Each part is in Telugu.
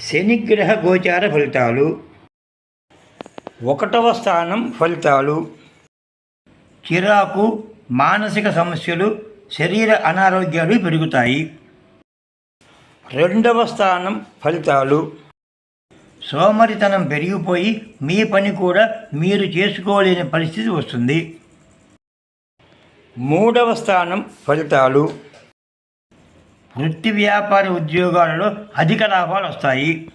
శనిగ్రహ గోచార ఫలితాలు. ఒకటవ స్థానం ఫలితాలు. చిరాకు మానసిక సమస్యలు శరీర అనారోగ్యాలు పెరుగుతాయి. రెండవ స్థానం ఫలితాలు. సోమరితనం పెరిగిపోయి మీ పని కూడా మీరు చేసుకోలేని పరిస్థితి వస్తుంది. మూడవ స్థానం ఫలితాలు. వృత్తి వ్యాపార ఉద్యోగాలలో అధిక లాభాలు వస్తాయి.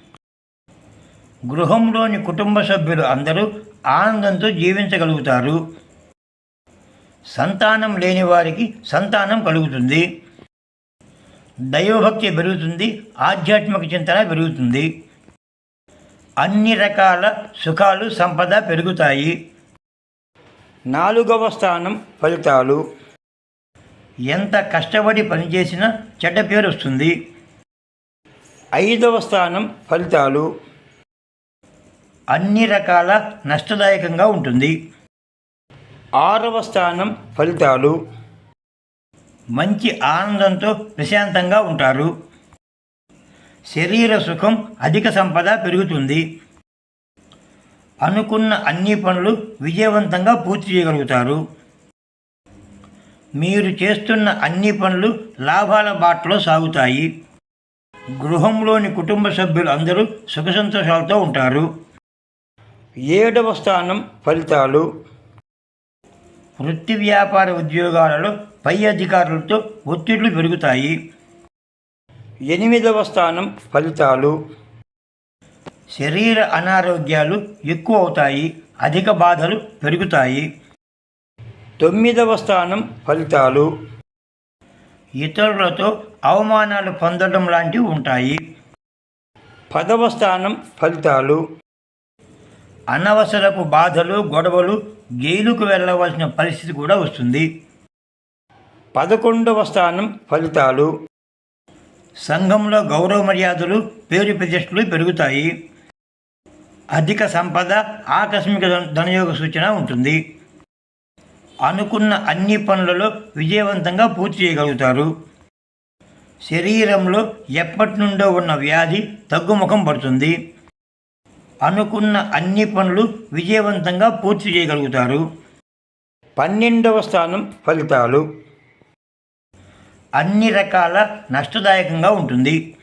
గృహంలోని కుటుంబ సభ్యులు అందరూ ఆనందంతో జీవించగలుగుతారు. సంతానం లేని వారికి సంతానం కలుగుతుంది. దైవభక్తి పెరుగుతుంది ఆధ్యాత్మిక చింతన పెరుగుతుంది. అన్ని రకాల సుఖాలు సంపద పెరుగుతాయి. నాలుగవ స్థానం ఫలితాలు. ఎంత కష్టపడి పనిచేసినా చెడ్డ పేరు వస్తుంది. ఐదవ స్థానం ఫలితాలు. అన్ని రకాల నష్టదాయకంగా ఉంటుంది. ఆరవ స్థానం ఫలితాలు. మంచి ఆనందంతో ప్రశాంతంగా ఉంటారు. శరీర సుఖం అధిక సంపద పెరుగుతుంది. అనుకున్న అన్ని పనులు విజయవంతంగా పూర్తి చేయగలుగుతారు. మీరు చేస్తున్న అన్ని పనులు లాభాల బాటలో సాగుతాయి. గృహంలోని కుటుంబ సభ్యులు అందరూ సుఖ సంతోషాలతో ఉంటారు. ఏడవ స్థానం ఫలితాలు. వృత్తి వ్యాపార ఉద్యోగాలలో పై అధికారులతో ఒత్తిళ్ళు పెరుగుతాయి. ఎనిమిదవ స్థానం ఫలితాలు. శరీర అనారోగ్యాలు ఎక్కువ అవుతాయి. అధిక బాధలు పెరుగుతాయి. తొమ్మిదవ స్థానం ఫలితాలు. ఇతరులతో అవమానాలు పొందడం లాంటివి ఉంటాయి. పదవ స్థానం ఫలితాలు. అనవసరపు బాధలు గొడవలు జైలుకు వెళ్ళవలసిన పరిస్థితి కూడా వస్తుంది. పదకొండవ స్థానం ఫలితాలు. సంఘంలో గౌరవ మర్యాదలు పేరు ప్రతిష్టలు పెరుగుతాయి. అధిక సంపద ఆకస్మిక ధనయోగ సూచన ఉంటుంది. అనుకున్న అన్ని పనులలో విజయవంతంగా పూర్తి చేయగలుగుతారు. శరీరంలో ఎప్పటి నుండో ఉన్న వ్యాధి తగ్గుముఖం పడుతుంది. అనుకున్న అన్ని పనులు విజయవంతంగా పూర్తి చేయగలుగుతారు. పన్నెండవ స్థానం ఫలితాలు. అన్ని రకాల నష్టదాయకంగా ఉంటుంది.